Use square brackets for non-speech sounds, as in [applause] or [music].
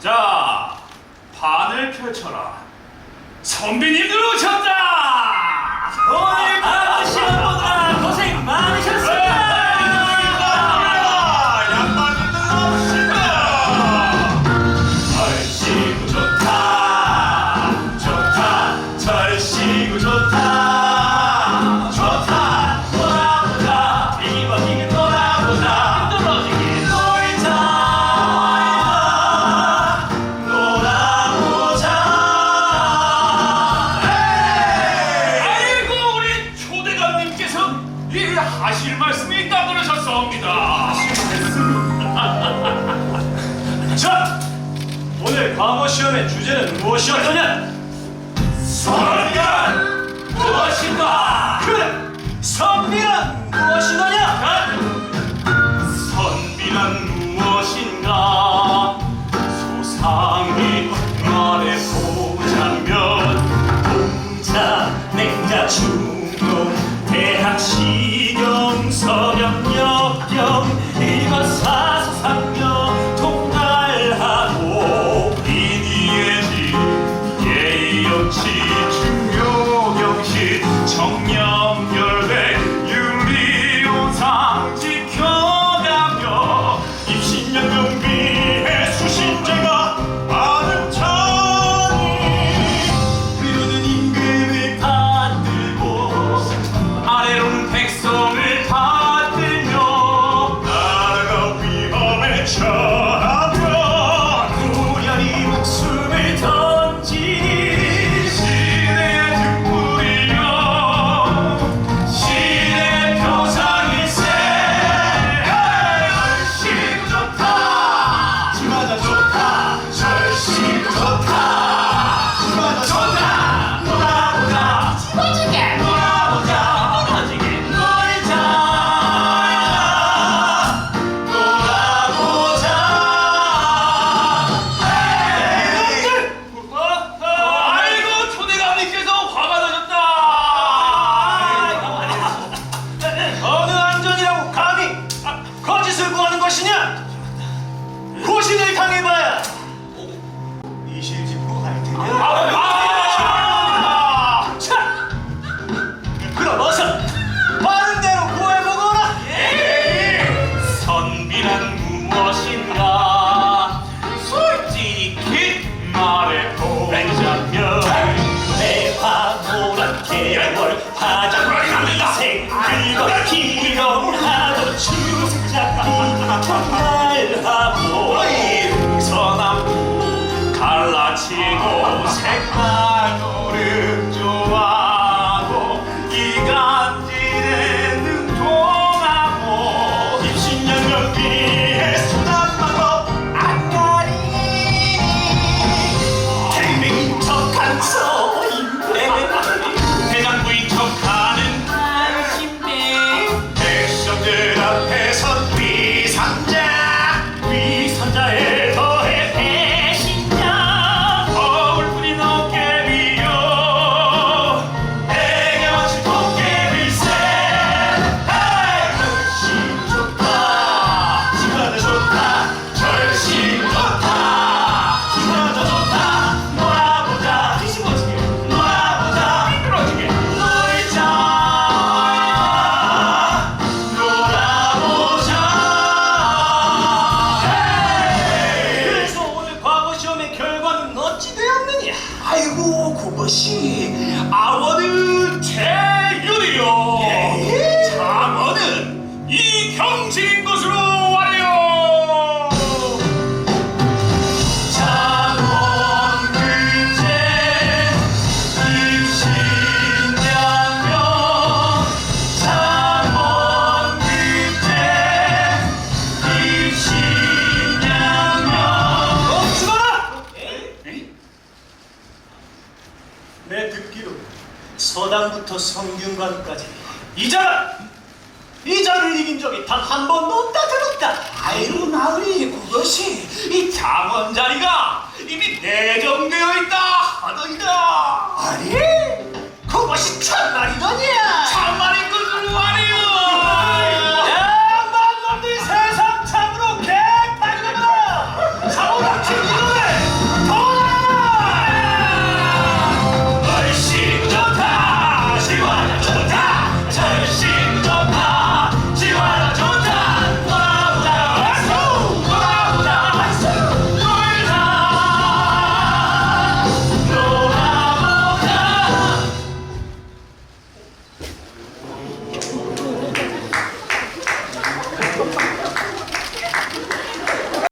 자, 반을 펼쳐라. 선비님들 오셨다! 하실 말씀이 있다 그러셨습니다. [laughs] 자, 오늘 과거 시험의 주제는 무엇이었느냐? 선비란 무엇인가? 그래, 선비란 무엇이냐? 선비란 Oh. 날하고 이 서남부 갈라치고 색깔도 장관부터 성균관까지 이자 이자를 이긴 적이 단 한 번도 없다 들었다. 아이고 나으리 그것이 이 장원 자리가 이미 내정되어 있다 하더이다. 아니 그것이 참